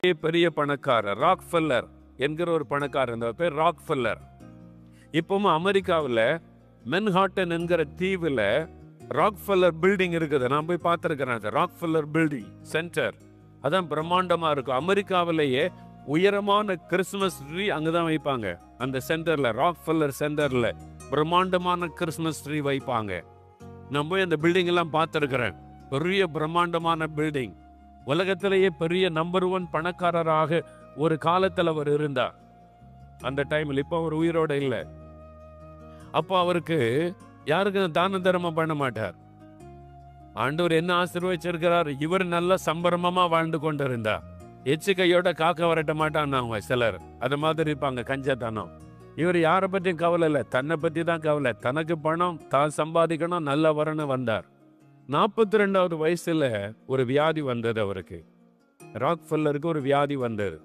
பெரிய பணக்காரர் rock Feller என்கிற ஒரு பணக்காரர் இந்த பேர் ராக் ஃபெல்லர் இப்பவும் அமெரிக்காவில் மென்ஹாட்டன் என்கிற தீவில் ராக் ஃபெல்லர் பில்டிங் இருக்குது. நான் போய் பார்த்துருக்கிறேன் ராக் ஃபெல்லர் பில்டிங் சென்டர் அதான் பிரம்மாண்டமா இருக்கும். அமெரிக்காவிலேயே உயரமான கிறிஸ்துமஸ் ட்ரீ அங்கதான் வைப்பாங்க. அந்த சென்டர்ல ராக் ஃபெல்லர் சென்டரில் பிரம்மாண்டமான கிறிஸ்மஸ் ட்ரீ வைப்பாங்க. நான் போய் அந்த பில்டிங் எல்லாம் பார்த்துருக்குறேன். பெரிய பிரம்மாண்டமான பில்டிங் உலகத்திலேயே பெரிய நம்பர் ஒன் பணக்காரராக ஒரு காலத்தில் அவர் இருந்தார். அந்த டைமில் இப்போ அவர் உயிரோட இல்லை. அப்போ அவருக்கு யாருக்கும் தான தர்மம் பண்ண மாட்டார். ஆண்டவர் என்ன ஆசீர்வச்சிருக்கிறார்? இவர் நல்ல சம்பரமமா வாழ்ந்து கொண்டிருந்தார். எச்சு கையோட காக்க வரட்ட மாட்டான் அவங்க சிலர். அது மாதிரி இருப்பாங்க கஞ்சத்தனம். இவர் யாரை பற்றியும் கவலை இல்லை தன்னை பற்றி தான் கவலை. தனக்கு பணம் தான் சம்பாதிக்கணும் நல்ல வரணும் வந்தார். நாற்பத்தி ரெண்டாவது வயசுல ஒரு வியாதி வந்தது அவருக்கு. ராக்ஃபல்லருக்கு ஒரு வியாதி வந்தது.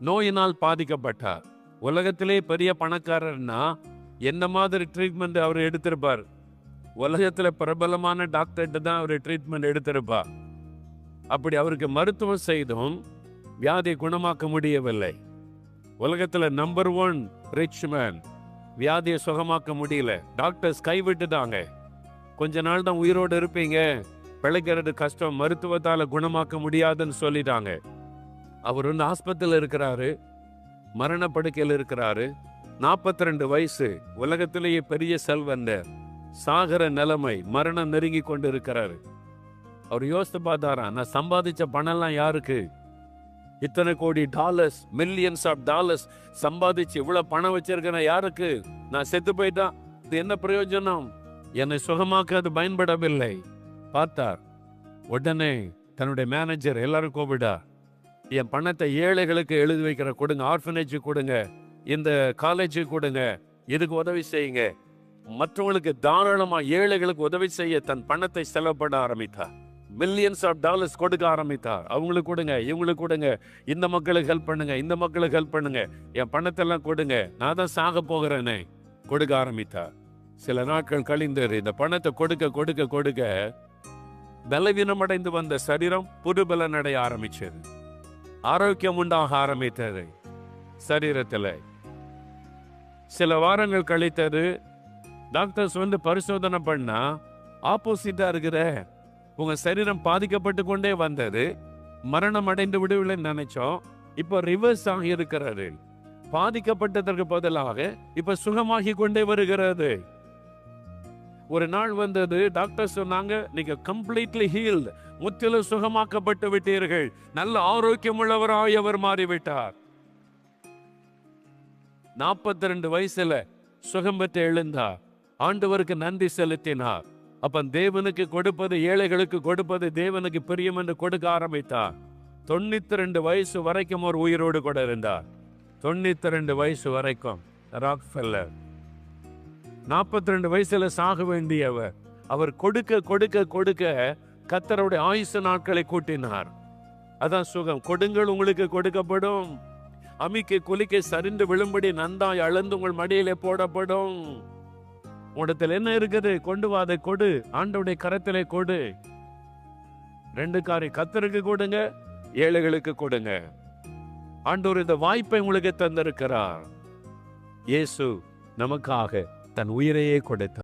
நோயினால் பாதிக்கப்பட்டார். உலகத்திலே பெரிய பணக்காரர்னா என்ன மாதிரி ட்ரீட்மெண்ட் அவர் எடுத்திருப்பார்? உலகத்தில் பிரபலமான டாக்டர்கிட்ட தான் அவர் ட்ரீட்மெண்ட் எடுத்திருப்பார். அப்படி அவருக்கு மருத்துவம் செய்தும் வியாதியை குணமாக்க முடியவில்லை. உலகத்தில் நம்பர் ஒன் ரிச் மேன் வியாதியை சுகமாக்க முடியல. டாக்டர்ஸ் கைவிட்டுட்டாங்க. கொஞ்ச நாள் தான் உயிரோடு இருப்பீங்க. பிழைக்கிறது கஷ்டம் மருத்துவத்தால் குணமாக்க முடியாதுன்னு சொல்லிட்டாங்க. அவர் வந்து ஆஸ்பத்திரியில் இருக்கிறாரு. மரணப்படுக்கையில் இருக்கிறாரு. நாற்பத்தி ரெண்டு வயசு உலகத்திலேயே பெரிய செல்வந்தர். சாகர நிலைமை மரணம் நெருங்கி கொண்டு இருக்கிறாரு அவர் யோசித்து பார்த்தாரா நான் சம்பாதிச்ச பணம்லாம் யாருக்கு? இத்தனை கோடி டாலர்ஸ் மில்லியன்ஸ் ஆஃப் டாலர்ஸ் சம்பாதிச்சு இவ்வளோ பணம் வச்சிருக்கேன் யாருக்கு? நான் செத்து போயிட்டா இது என்ன பிரயோஜனம்? என்னை சுகமாக்க அது பயன்படவில்லை. பார்த்தார். உடனே தன்னுடைய மேனேஜர் எல்லாரும் கூப்பிடா என் பணத்தை ஏழைகளுக்கு எழுதி வைக்கிற கொடுங்க ஆர்ஃபனேஜ் கொடுங்க இந்த காலேஜு கொடுங்க இதுக்கு உதவி செய்யுங்க. மற்றவங்களுக்கு தாராளமா ஏழைகளுக்கு உதவி செய்ய தன் பணத்தை செலவு பண்ண ஆரம்பித்தார். மில்லியன்ஸ் ஆஃப் டாலர்ஸ் கொடுக்க ஆரம்பித்தார். அவங்களுக்கு கொடுங்க இவங்களுக்கு கொடுங்க இந்த மக்களுக்கு ஹெல்ப் பண்ணுங்க இந்த மக்களுக்கு ஹெல்ப் பண்ணுங்க என் பணத்தெல்லாம் கொடுங்க நான் தான் சாக போகிறேனே கொடுக்க ஆரம்பித்தார். சில நாட்கள் கழிந்தது. இந்த பணத்தை கொடுக்க கொடுக்க கொடுக்க பலவீனமடைந்து வந்த சரீரம் புதுபலன் அடைய ஆரம்பிச்சது. ஆரோக்கியம் உண்டாக ஆரம்பித்தது சரீரத்தில். சில வாரங்கள் கழித்தது டாக்டர்ஸ் வந்து பரிசோதனை பண்ணா ஆப்போசிட்டா இருக்கிற உங்க சரீரம் பாதிக்கப்பட்டு கொண்டே வந்தது. மரணம் அடைந்து விடுவில்லைன்னு நினைச்சோம். இப்போ ரிவர்ஸ் ஆகி இருக்கிறது. பாதிக்கப்பட்டதற்கு பதிலாக இப்ப சுகமாகி கொண்டே வருகிறது. ஒரு நாள் வந்தது டாக்டர் சொன்னாங்க நீங்க கம்ப்ளீட்லி ஹீல்டு முற்றிலும் சுகமாக்கப்பட்டு விட்டீர்கள். நல்ல ஆரோக்கியம் உள்ளவராய் அவர் மாறிவிட்டார். நாற்பத்தி ரெண்டு வயசுல சுகம் பெற்று எழுந்தார். ஆண்டவருக்கு நன்றி செலுத்தினார். அப்ப தேவனுக்கு கொடுப்பது ஏழைகளுக்கு கொடுப்பது தேவனுக்கு பிரியம் என்று கொடுக்க ஆரம்பித்தார். தொண்ணூத்தி ரெண்டு வயசு வரைக்கும் ஒரு உயிரோடு கூட இருந்தார். தொண்ணூத்தி ரெண்டு வயசு வரைக்கும் ராக் ஃபெல்லர் நாற்பத்தி ரெண்டு வயசுல சாக வேண்டியவர். அவர் கொடுக்க கொடுக்க கொடுக்க கத்தருடைய ஆயுச நாட்களை கூட்டினார். அதான் சுகம். கொடுங்கள் உங்களுக்கு கொடுக்கப்படும். அமிக்கு குலிக்க சரிந்து விழும்படி நந்தாய் அளந்து உங்கள் மடியிலே போடப்படும். உடத்தில் என்ன இருக்குது? கொண்டு வா கொடு. ஆண்டவுடைய கரத்திலே கொடு. ரெண்டு காரி கத்தருக்கு கொடுங்க ஏழைகளுக்கு கொடுங்க. ஆண்டவர் இந்த வாய்ப்பை உங்களுக்கு தந்திருக்கிறார். இயேசு நமக்காக தன் உயிரையே கொடுத்தார்.